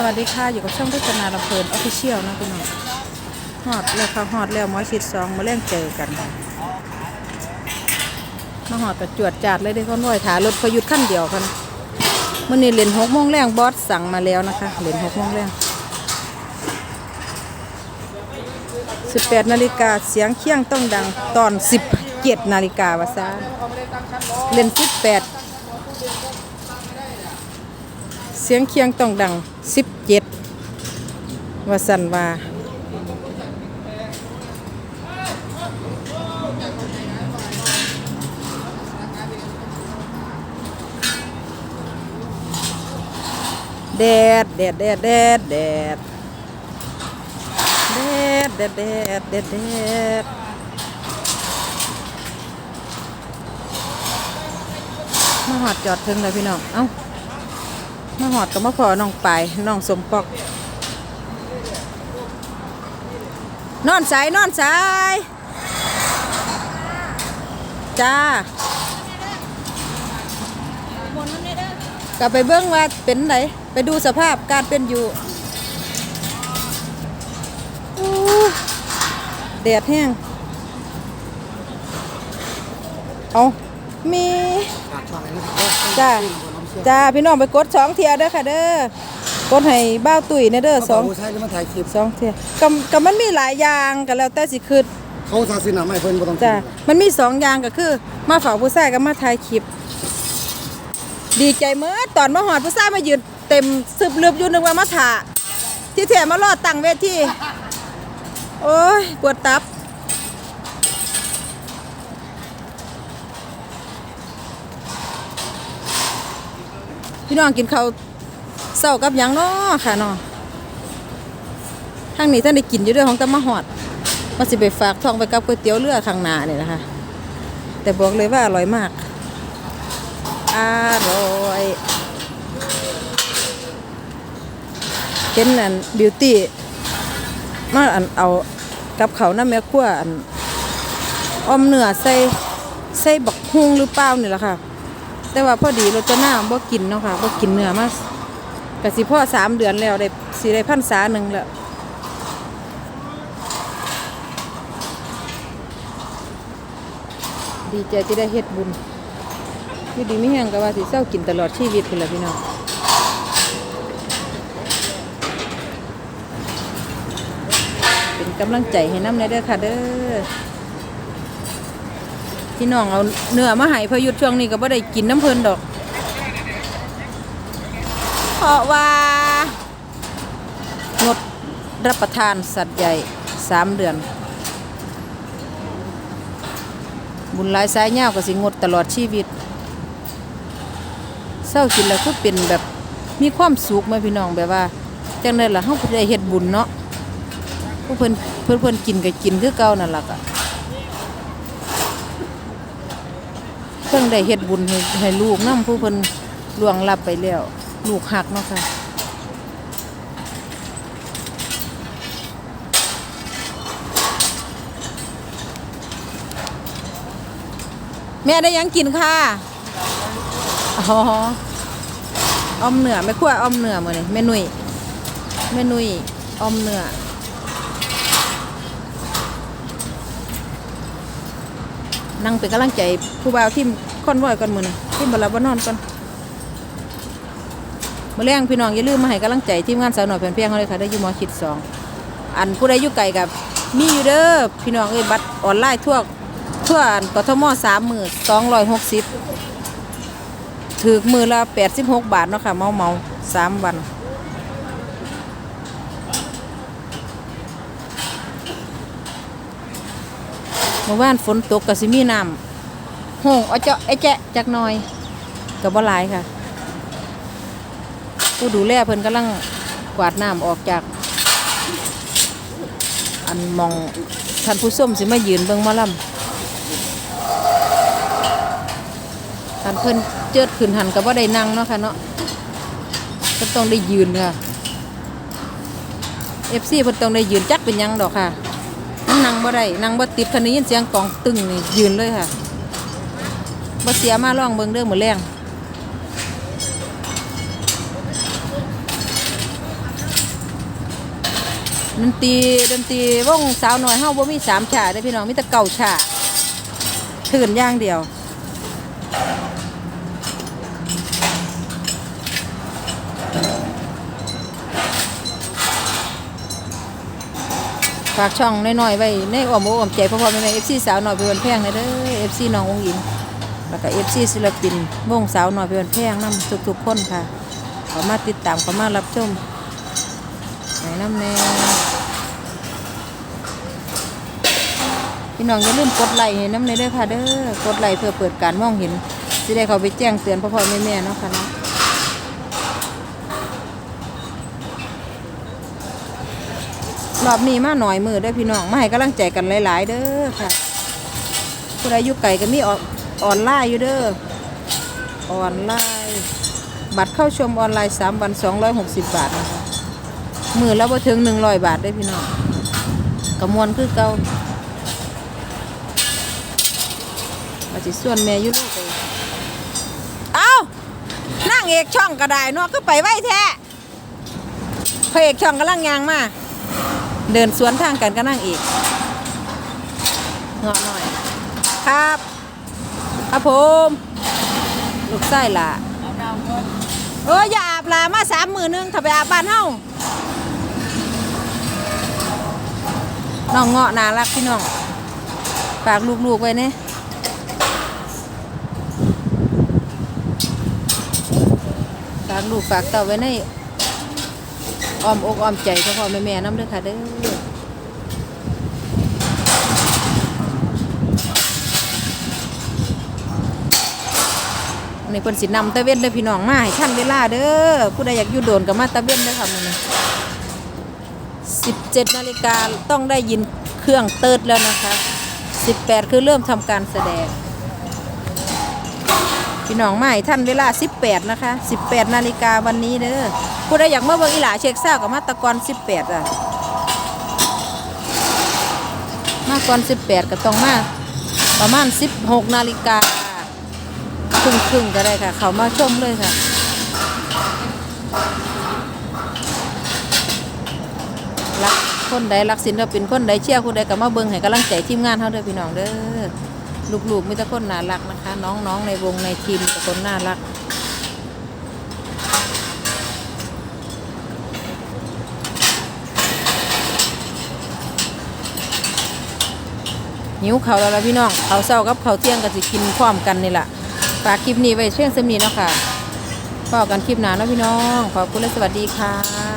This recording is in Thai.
สวัสดีค่ะ อยู่กับช่องพัฒนาลำเพลินออฟฟิเชียลนะพี่น้องฮอดแล้วค่ะฮอดแล้วมอชิดสองมาเล่งเจอกันมาหอดประจวดจัดเลยได้ค่อนร้อยถารถประยุทธ์ขั้นเดียวค่ะนะมื่อนี้เล่นหกโมงแรงบอสสั่งมาแล้วนะคะเล่นหกโมงแรงสิบแปดนาฬิกาเสียงเคียงต้องดังตอนสิบเจ็ดนาฬิกาวาซาเล่นสิบแปด เสียงเคียงต้องดังสิบเจ็ดว่าสันว่าแดดแดดแดดแดดแดดแดดแดดแดดแดดแดดมาหอดจอดถึงเลยพี่น้อง เอ้า มาหอดกับมาพอน้องไปน้องสมปอก นอนสายนอนสายจ้ากลับไปเบื้องว่าเป็นไหนไปดูสภาพการเป็นอยู่แดดแห้ง เอามีจ้า จ้าพี่น้องไปกดสองเทียเด้อค่ะเด้อกดให้บ้าวตุ๋ยนะเด้อสสอองงใช้ก็มาถ่ายคลิปสองเทียกับกับมันมีหลายอย่างกันแล้วแต่สิคือเขาซาซินาไม่เพิ่นบ่ต้องจ้ามันมีสองอย่างก็คือ มาเฝ้าผู้ชายกับมาถ่ายคลิป ดีใจเมื่อตอนมาหอดผู้ชายมายืนเต็มซึบลืบอยู่นึกว่ามาถ่าที่แท้มารอตั้งเวทีโอ้ยปวดตับ พี่น้องกินข้าวเศร้ากับยังเนาะค่ะเนาะทางนี้ท่านได้กินอยู่ด้วยของตะมะหอดมาสิไปฝากทองไปกับก๋วยเตี๋ยวเรือข้างหน้านี่นะคะ แต่บอกเลยว่าอร่อยมาก อร่อยเห็นอันบิวตี้มาอันเอากับเขาวน้ำแม่ขั้วอันอ้อมเนื้อใส่ใส่บักฮุงหรือเปล่านี่แหละค่ะ แต่ว่าพอดีรถจะน้าบ่กินเนาะค่ะบ่กินเนื้อมากะสิพ่อสามเดือนแล้วได้สิได้พันษาหนึ่งแล้วดีใจที่ได้เฮ็ดบุญอยู่ดีไม่แห้งก็ว่าสิเศร้ากินตลอดชีวิตพุ่นละพี่น้องเป็นกำลังใจให้น้ำในเด้อค่ะเด้อ พี่น้องเอาเนื้อมาให้พอหยุดช่วงนี้ก็บ่ได้กินน้ำเพลินดอก เพราะว่างดรับประทานสัตว์ใหญ่สามเดือน บุญหลายสายยาวก็สิงดตลอดชีวิตเศร้ากินแล้วก็เป็นแบบมีความสุขไหมพี่น้องแบบว่าจังได๋ล่ะเฮาบ่ได้เฮ็ดบุญเนาะผู้เพิ่นเพิ่นเพิ่นกินก็กินคือเก่านั่นล่ะก็ เพิ่งได้เฮ็ดบุญให้ให้ลูกนำผู้เพิ่นล่วงลับไปแล้ว ลูกหักเนาะค่ะแม่ได้ยังกินค่ะ อ๋อออมเหนือไม่คั่วออมเหนือมื้อนี้แม่นุ่ยแม่นุ่ยออมเหนือ นั่งเป็นกำลังใจผู้บ่าวทีมค่อนวอยก่อนมือนะทีมบลาบนอนก่อนมื่อแรงพี่น้องอย่าลืมมาให้กำลังใจทีมงานสาวหน่อยเพียงเพียงเขาเลยค่ะได้ยูหมอชิดสองอันผู้ใดยู่ไกลกับมีอยู่เด้อพี่น้องเอ้ยบัตรออนไลน์ทั่วทั่วอันกทมสามหมื่นสองร้อยหกสิบถือมือละแปดสิบหกบาทเนาะค่ะเมาเมาสามวัน มื่อวานฝนตกก็สิมีน้ำโหงเอาเจาะไอ้แจะจักหน่อยกับบ่หลายค่ะ ผู้ดูแลเพิ่นกำลังกวาดน้ำออกจาก อันมองท่านผู้ส้มสิมายืนเบิ่งมอลำท่านเพิ่นเจิดขึ้นหันก็บ่ได้นั่งเนาะค่ะเนาะเพิ่นต้องได้ยืนค่ะ FC เพิ่นต้องได้ยืนจักเป็นยังดอกค่ะ นั่งบ่ได้นั่งบ่ติดคันนี้ยินเสียงกองตึงนี่ยืนเลยค่ะบ่เสียมาล่องเบิ่งเด้อหมดแรงดนตรีดนตรีวงสาวน้อยเฮาบ่มีสามชาได้พี่น้องมีแต่เก่าชาถื่นอย่างเดียว ฝากช่องน้อยๆไว้ในอ้อมอกอ้อมใจพ่อพ่อแม่แม่เอฟซีสาวน้อยเพื่อนแพงเลยเด้อเอฟซีน้ององอินแล้วก็เอฟซีศิลปินวงสาวน้อยเพื่อนแพงนํทุกๆคนค่ะขามาติดตามขามารับชมไหนน้ำแน่พี่น้องอย่าลืมกดไลค์น้ำในเด้อค่ะเด้อกดไลค์เพื่อเปิดการมองเห็นสิได้เขาไปแจ้งเตือนพ่อพ่อแม่แม่ๆเนาะค่ะเนาะ รอบนี้มาหน่อยมือได้อพี่น้องมาให้กำลังใจกันหลายๆ เด้อค่ะผู้ใดยู่ไกลก็มีออนอนไลน์อยู่เด้อออนไลน์บัตรเข้าชมออนไลน์ 3 วัน 260 บาทนะคะมือแล้วบ่ถึง 100 บาทได้พี่น้องกระมวลคือเก่าว่าสิส่วนแม่ยู่ลูกไปเอานั่งเอกช่องก็ได้เนาะก็ไปไว้แท้พระเอกช่องกำลังยางมา เดินสวนทางกันก็นั่งอีกเงาะหน่อย ครับ ครับผมลูกไส้ล่ะเอออย่าอาบลามาสามมือนึงถ้าไปอาบบ้านเฮาน้องเงาะน่ารักพี่น้องฝากลูกๆไว้เนี่ยฝากลูกฝากเต่าไว้ใน อ้อมอกอ้อมใจพ่อพ่อแม่แม่น้ำเด้อค่ะเด้ออันนี้เพิ่นสินำตะเวนเด้อพี่น้องมาให้ท่านเวลาเด้อผู้ใดอยากอยู่โดนก็มาตะเวนเด้อค่ะมื้อนี้17นาฬิกาต้องได้ยินเครื่องเติร์ดแล้วนะคะ 18 คือเริ่มทำการแสดง พี่น้องมาให้ท่านเวลา 18 นะคะ 18 นาฬิกาวันนี้เด้อ ผู้ใดอยากมาเบิ่งอีหลาเช็คเศร้ากับมาตะกอน18อะมาก่อน18ก็ต้องมาประมาณ16นาฬิกาครึ่งครึ่งก็ได้ค่ะ เขามาชมเลยค่ะ รักคนใดรักศิลปินคนใดเชียร์คนใดก็มาเบิ่งให้กำลังใจทีมงานเขาเด้อพี่น้องเด้อลูกๆมีแต่คนน่ารักนะคะ น้องๆในวงในทีมแต่คนน่ารัก หิวเขาแล้วละพี่น้องเขาเศร้ากับเขาเที่ยงก็สิกินพร้อมกันนี่แหละฝากคลิปนี้ไว้เชื่องสมีเนาะค่ะพอกันคลิปหน้าเนาะพี่น้อง ขอบคุณและสวัสดีค่ะ